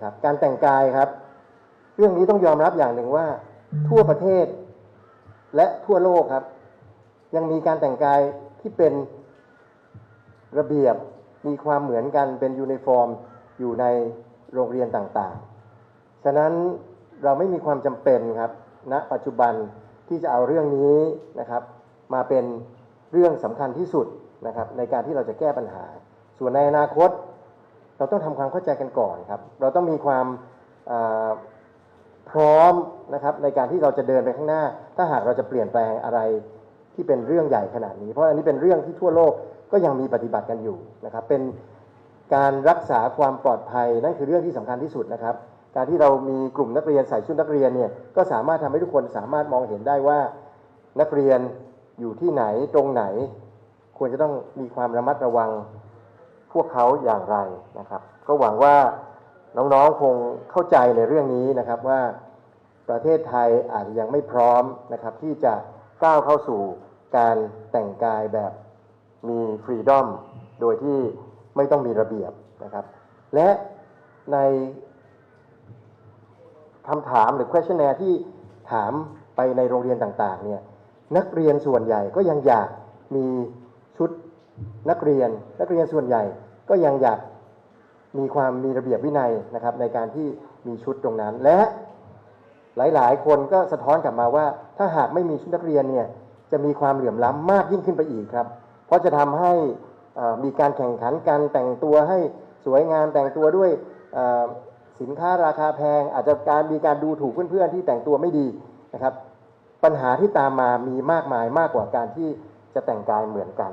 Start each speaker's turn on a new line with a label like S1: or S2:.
S1: นะครับ การแต่งกายครับ เรื่องนี้ต้องยอมรับอย่างหนึ่งว่า ทั่วประเทศ และทั่วโลกครับ ยังมีการแต่งกายที่เป็นระเบียบมีความเหมือนกันเป็นยูนิฟอร์มอยู่ในโรงเรียนต่างๆ ฉะนั้นเราไม่มีความจำเป็นครับณปัจจุบันที่จะเอาเรื่องนี้นะครับ มาเป็นเรื่องสำคัญที่สุดนะครับในการที่เราจะแก้ปัญหา ส่วนในอนาคต เราต้องทำความเข้าใจกันก่อนครับ เราต้องมีความพร้อมนะครับในการที่เราจะเดินไปข้างหน้า ถ้าหากเราจะเปลี่ยนแปลงอะไรที่เป็นเรื่องใหญ่ขนาดนี้ เพราะอันนี้เป็นเรื่องที่ทั่วโลกก็ยังมีปฏิบัติกันอยู่นะครับ เป็นการรักษาความปลอดภัยนั่นคือเรื่องที่สำคัญที่สุดนะครับ การที่เรามีกลุ่มนักเรียนใส่ชุดนักเรียนเนี่ยก็สามารถทำให้ทุกคนสามารถมองเห็นได้ว่านักเรียนอยู่ที่ไหนตรงไหน ควรจะต้องมีความระมัดระวัง พวกเขาอย่างไรนะครับ ก็หวังว่าน้องๆคงเข้าใจในเรื่องนี้นะครับว่าประเทศไทยอาจจะยังไม่พร้อมนะครับที่จะก้าวเข้าสู่การแต่งกายแบบมีฟรีดอมโดยที่ไม่ต้องมีระเบียบนะครับ และในคำถามหรือ questionnaire ที่ถามไปในโรงเรียนต่างๆเนี่ยนักเรียนส่วนใหญ่ก็ยังอยากมีชุด นักเรียนนักเรียนส่วนใหญ่ก็ยังอยากมีความมีระเบียบวินัยนะครับ ในการที่มีชุดตรงนั้น และหลายๆ คนก็สะท้อนกลับมาว่า ถ้าหากไม่มีชุดนักเรียนเนี่ยจะมีความเหลื่อมล้ำมากยิ่งขึ้นไปอีกครับ เพราะจะทำให้มีการแข่งขันกันแต่งตัวให้สวยงามแต่งตัวด้วยสินค้าราคาแพง อาจจะการมีการดูถูกเพื่อนๆที่แต่งตัวไม่ดีนะครับ ปัญหาที่ตามมามีมากมายมากกว่าการที่จะแต่งกายเหมือนกัน